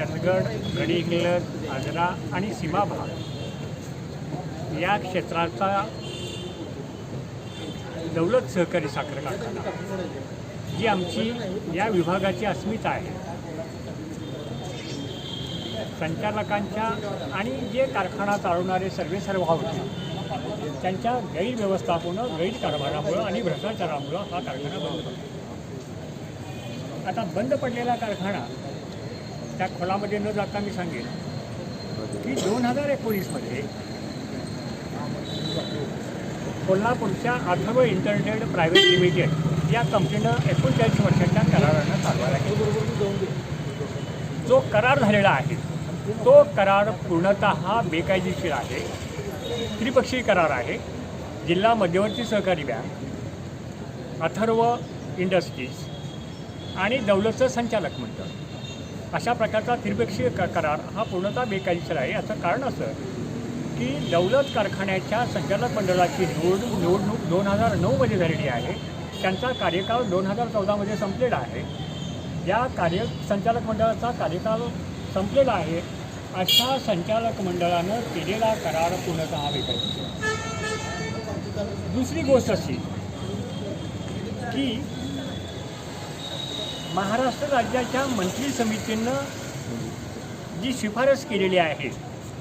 चंदगड गडिंग्लज आजरा आणि सीमाभाग या क्षेत्राचा दौलत सहकारी साखर कारखाना जी आमची या विभागाची अस्मिता आहे. संचालकांच्या आणि जे कारखाना चालवणारे सर्वे सर्व होते त्यांच्या गैरव्यवस्थापनं गैरकारभारामुळं आणि भ्रष्टाचारामुळं हा कारखाना बंद पडला. आता बंद पडलेला कारखाना त्या खोलामध्ये न जाता मी सांगेन की दोन हजार एकोणीसमध्ये कोल्हापूरच्या अथर्व इंटरनेट प्रायव्हेट लिमिटेड या कंपनीनं एकोणचाळीस वर्षाच्या करारानं चालवायला घेतलं. जो करार झालेला आहे तो करार पूर्णतः बेकायदेशीर आहे. त्रिपक्षीय करार आहे. जिल्हा मध्यवर्ती सहकारी बँक अथर्व इंडस्ट्रीज आणि दौलतचं संचालक मंडळ अशा प्रकारचा त्रिपक्षीय क करार हा पूर्णतः बेकायदेशीर आहे. याचं कारण असं की दौलत कारखान्याच्या संचालक मंडळाची निवडणूक निवडणूक दोन हजार नऊमध्ये झालेली आहे. त्यांचा कार्यकाळ दोन हजार चौदामध्ये संपलेला आहे. या कार्य संचालक मंडळाचा कार्यकाळ संपलेला आहे अशा संचालक मंडळानं केलेला करार पूर्णतः बेकायदेशीर दुसरी गोष्ट अशी की महाराष्ट्र राज्याच्या मंत्री समितीनं जी शिफारस केलेली आहे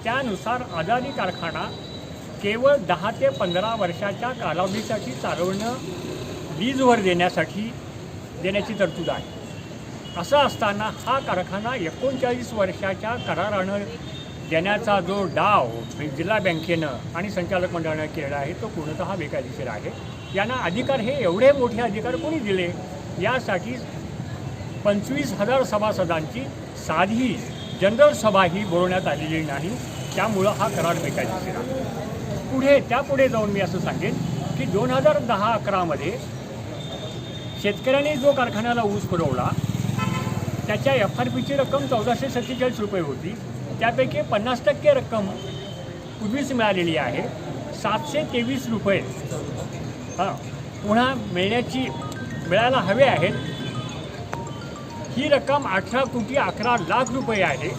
त्यानुसार आझादी कारखाना केवळ दहा ते पंधरा वर्षाच्या कालावधीसाठी चालवणं लीजवर देण्यासाठी देण्याची तरतूद आहे. असं असताना हा कारखाना एकोणचाळीस वर्षाच्या करारानं देण्याचा जो डाव जिल्हा बँकेनं आणि संचालक मंडळानं केलेला आहे तो पूर्णतः बेकायदेशीर आहे. यांना अधिकार हे एवढे मोठे अधिकार कोणी दिले? यासाठी पंचवीस हजार सभासदांची साधी जनरल सभा ही बोलवण्यात आलेली नाही त्यामुळं हा करार बेकायदेशीर आहे. पुढे त्यापुढे जाऊन मी असं सांगेन की दोन हजार दहा अकरामध्ये शेतकऱ्यांनी जो कारखान्याला ऊस पुरवला त्याच्या एफ आर पीची रक्कम चौदाशे सत्तेचाळीस रुपये होती. त्यापैकी पन्नास टक्के रक्कम पूर्वीच मिळालेली आहे. सातशे तेवीस रुपये हां पुन्हा मिळण्याची मिळायला हवे आहेत. ही रक्कम अठरा कोटी अकरा लाख रुपये आहे.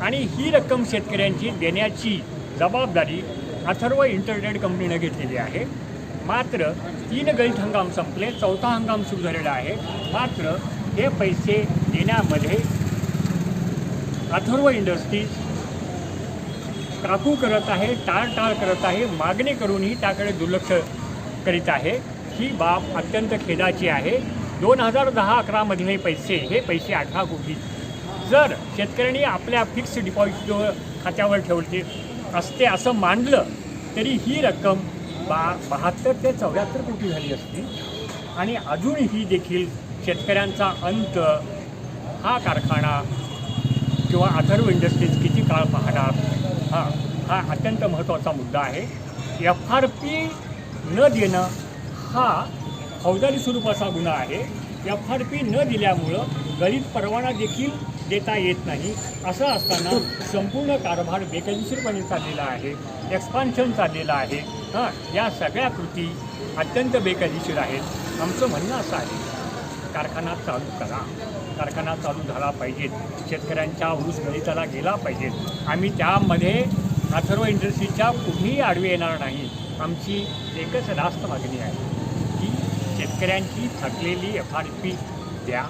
आणि ही रक्कम शेतकऱ्यांची देण्याची जबाबदारी अथर्व इंटरनेट कंपनीनं घेतलेली आहे. मात्र तीन गळीत हंगाम संपले चौथा हंगाम सुरू झालेला आहे. मात्र हे पैसे देण्यामध्ये अथर्व इंडस्ट्रीज काकू करत आहे टाळटाळ करत आहे मागणी करूनही त्याकडे दुर्लक्ष करीत आहे. ही बाब अत्यंत खेदाची आहे. दोन हजार दहा अकरामधले पैसे हे पैसे अठरा कोटी. जर शेतकऱ्यांनी आपल्या फिक्स डिपॉझिट खात्यावर ठेवले असते असं मानलं तरी ही रक्कम बा बहात्तर ते चौऱ्याहत्तर कोटी झाली असती. आणि अजूनही देखील शेतकऱ्यांचा अंत हा कारखाना किंवा अथर्व इंडस्ट्रीज किती काळ पाहणार हा हा अत्यंत महत्त्वाचा मुद्दा आहे. एफ आर पी न देणं हा फौजदारी स्वरूपाचा गुन्हा आहे. एफ आर पी न दिल्यामुळं गरीब परवाना देखील देता येत नाही. असं असताना संपूर्ण कारभार बेकायदेशीरपणे चाललेला आहे. एक्सपान्शन चाललेलं आहे. हां या सगळ्या कृती अत्यंत बेकायदेशीर आहेत. आमचं म्हणणं असं आहे कारखाना चालू करा. कारखाना चालू झाला पाहिजे शेतकऱ्यांच्या ऊस गणिताला गेला पाहिजेत. आम्ही त्यामध्ये अथर्व इंडस्ट्रीच्या कुठेही आडवी येणार नाही. आमची एकच रास्त मागणी आहे. शेतकऱ्यांची थकलेली एफ आर पी द्या.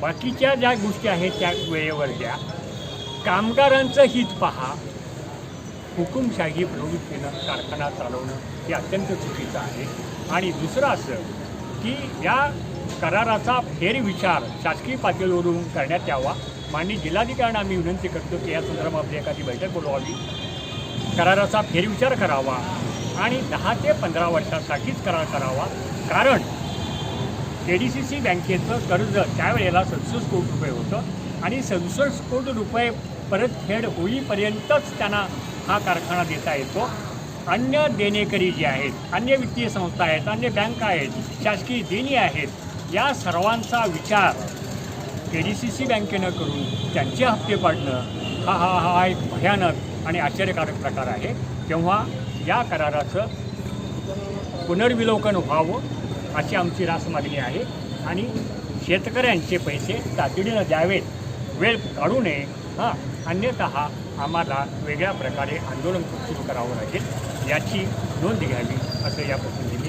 बाकीच्या ज्या गोष्टी आहेत त्या वेळेवर द्या. कामगारांचं हित पहा. हुकुमशाही प्रवृत्तीनं कारखाना चालवणं हे अत्यंत चुकीचं आहे. आणि दुसरं असं की या कराराचा फेरविचार शासकीय पातळीवरून करण्यात यावा. माननीय जिल्हाधिकाऱ्यांना आम्ही विनंती करतो की या संदर्भामध्ये एखादी बैठक बोलवावी. कराराचा फेरविचार करावा आणि दहा ते पंधरा वर्षासाठीच करार करावा. कारण के डी सी सी बँकेचं कर्ज त्यावेळेला सदुसष्ट कोटी रुपये होतं आणि सदुसष्ट कोटी रुपये परतफेड होईपर्यंतच त्यांना हा कारखाना देता येतो. अन्य देणेकरी जे आहेत अन्य वित्तीय संस्था आहेत अन्य बँका आहेत शासकीय देणी आहेत या सर्वांचा विचार के डी सी सी बँकेनं करून त्यांचे हप्ते पाडणं हा हा हा एक भयानक आणि आश्चर्यकारक प्रकार आहे. तेव्हा या कराराचं पुनर्विलोकन व्हावं अशी आमची रास मागणी आहे. आणि शेतकऱ्यांचे पैसे तातडीनं द्यावेत वेळ काढू नये हां अन्यतः आम्हाला वेगळ्या प्रकारे आंदोलन सुरू करावं लागेल याची नोंद घ्यावी असं या प्रसंगी मी